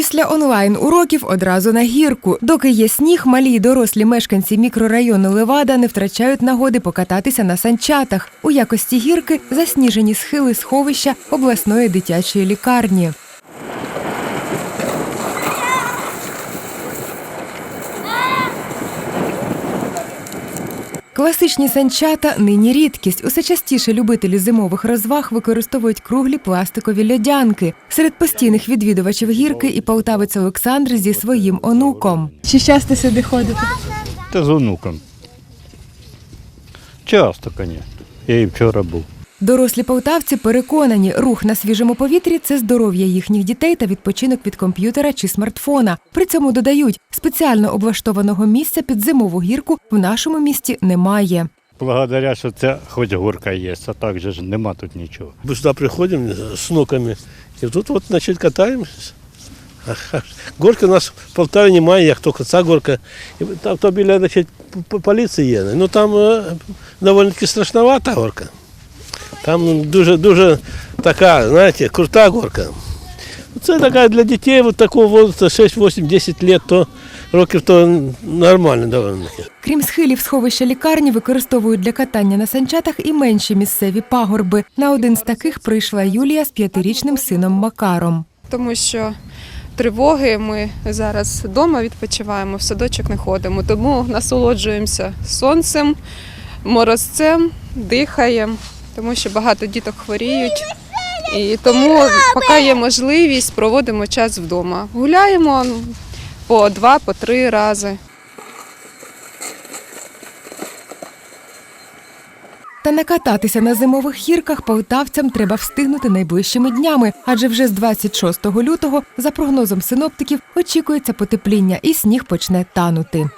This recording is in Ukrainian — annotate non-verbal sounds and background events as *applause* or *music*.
Після онлайн-уроків одразу на гірку. Доки є сніг, малі й дорослі мешканці мікрорайону Левада не втрачають нагоди покататися на санчатах. У якості гірки засніжені схили сховища обласної дитячої лікарні. Класичні санчата нині рідкість. Усе частіше любителі зимових розваг використовують круглі пластикові льодянки. Серед постійних відвідувачів гірки і полтавець Олександр зі своїм онуком. Чи часто сюди ходите? Та з онуком. Часто, звісно. Я і вчора був. Дорослі полтавці переконані, рух на свіжому повітрі це здоров'я їхніх дітей та відпочинок від комп'ютера чи смартфона. При цьому додають, спеціально облаштованого місця під зимову гірку в нашому місті немає. Благодаря, що це хоч горка є, а так же ж нема тут нічого. Мы сюда приходим с внуками, и тут вот, значит, катаемся. *laughs* Горки у нас в Полтаві немає, як тільки ця горка. І там то біля значить, поліції є. Ну там е, доволі таки страшновата горка. Там дуже, дуже така, знаєте, крута горка. Це така для дітей вот такого возраста 6, 8, 10 лет, то років то нормально доволі. Крім схилів сховища лікарні, використовують для катання на санчатах і менші місцеві пагорби. На один з таких прийшла Юлія з п'ятирічним сином Макаром. тому що тривоги ми зараз вдома відпочиваємо, в садочок не ходимо, тому насолоджуємося сонцем, морозцем, дихаємо, тому що багато діток хворіють. І тому, поки є можливість, проводимо час вдома. Гуляємо ну, по два, по три рази. Та накататися на зимових гірках полтавцям треба встигнути найближчими днями, адже вже з 26 лютого, за прогнозом синоптиків, очікується потепління і сніг почне танути.